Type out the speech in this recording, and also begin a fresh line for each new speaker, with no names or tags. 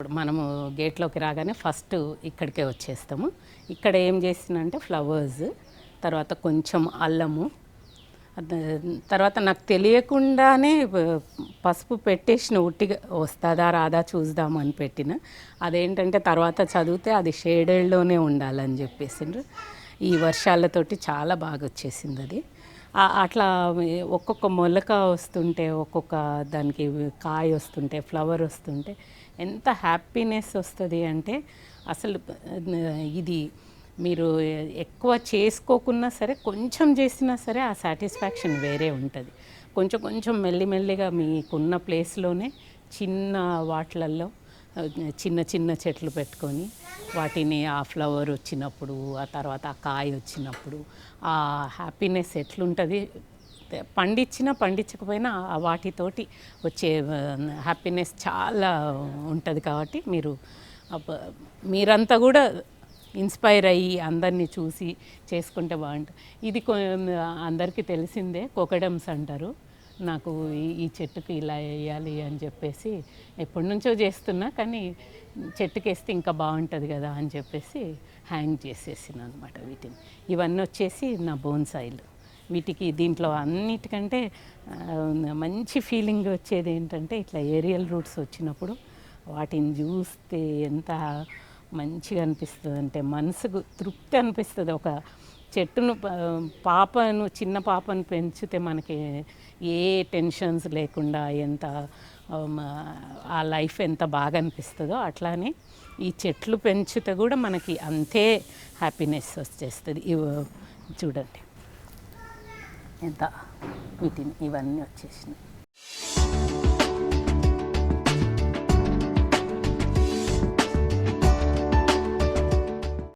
ఇప్పుడు మనము గేట్లోకి రాగానే ఫస్ట్ ఇక్కడికే వచ్చేస్తాము. ఇక్కడ ఏం చేసినంటే ఫ్లవర్స్ తర్వాత కొంచెం అల్లము తర్వాత నాకు తెలియకుండానే పసుపు పెట్టేసిన ఉట్టిగా వస్తుందా రాదా చూద్దామని పెట్టిన. అదేంటంటే తర్వాత చదివితే అది షేడెడ్లోనే ఉండాలని చెప్పేసిండ్రు. ఈ వర్షాలతోటి చాలా బాగా వచ్చేసింది అది అట్లా ఒక్కొక్క మొలక వస్తుంటే ఒక్కొక్క దానికి కాయ వస్తుంటే ఫ్లవర్ వస్తుంటే ఎంత హ్యాపీనెస్ వస్తుంది అంటే అసలు ఇది మీరు ఎక్కువ చేసుకోకున్నా సరే కొంచెం చేసినా సరే ఆ సాటిస్ఫాక్షన్ వేరే ఉంటుంది. కొంచెం కొంచెం మెల్లిమెల్లిగా మీకున్న ప్లేస్లోనే చిన్న వాటిలల్లో చిన్న చిన్న చెట్లు పెట్టుకొని వాటిని ఆ ఫ్లవర్ వచ్చినప్పుడు ఆ తర్వాత ఆ కాయ వచ్చినప్పుడు ఆ హ్యాపీనెస్ ఎట్లుంటుంది? పండించినా పండించకపోయినా వాటితోటి వచ్చే హ్యాపీనెస్ చాలా ఉంటుంది కాబట్టి మీరు మీరంతా కూడా ఇన్స్పైర్ అయ్యి అందరినీ చూసి చేసుకుంటే బాగుంటుంది ఇది అందరికీ తెలిసిందే కొకడమ్స్ అంటారు. నాకు ఈ- చెట్టుకి ఇలా వేయాలి అని చెప్పేసి ఎప్పటి నుంచో చేస్తున్నా కానీ చెట్టుకి వేస్తే ఇంకా బాగుంటుంది కదా అని చెప్పేసి హ్యాంగ్ చేసేసిన అనమాట వీటిని. ఇవన్నీ వచ్చేసి నా బోన్సాయిలు. వీటికి దీంట్లో అన్నిటికంటే మంచి ఫీలింగ్ వచ్చేది ఏంటంటే ఇట్లా ఏరియల్ రూట్స్ వచ్చినప్పుడు వాటిని చూస్తే ఎంత మంచిగా అనిపిస్తుంది అంటే మనసుకు తృప్తి అనిపిస్తుంది. ఒక చెట్టును పాపను చిన్న పాపను పెంచితే మనకి ఏ టెన్షన్స్ లేకుండా ఎంత ఆ లైఫ్ ఎంత బాగా అనిపిస్తుందో అట్లానే ఈ చెట్లు పెంచితే కూడా మనకి అంతే హ్యాపీనెస్ వచ్చేస్తుంది. చూడండి. ఎంత వీటిని ఇవన్నీ వచ్చేసినాయి.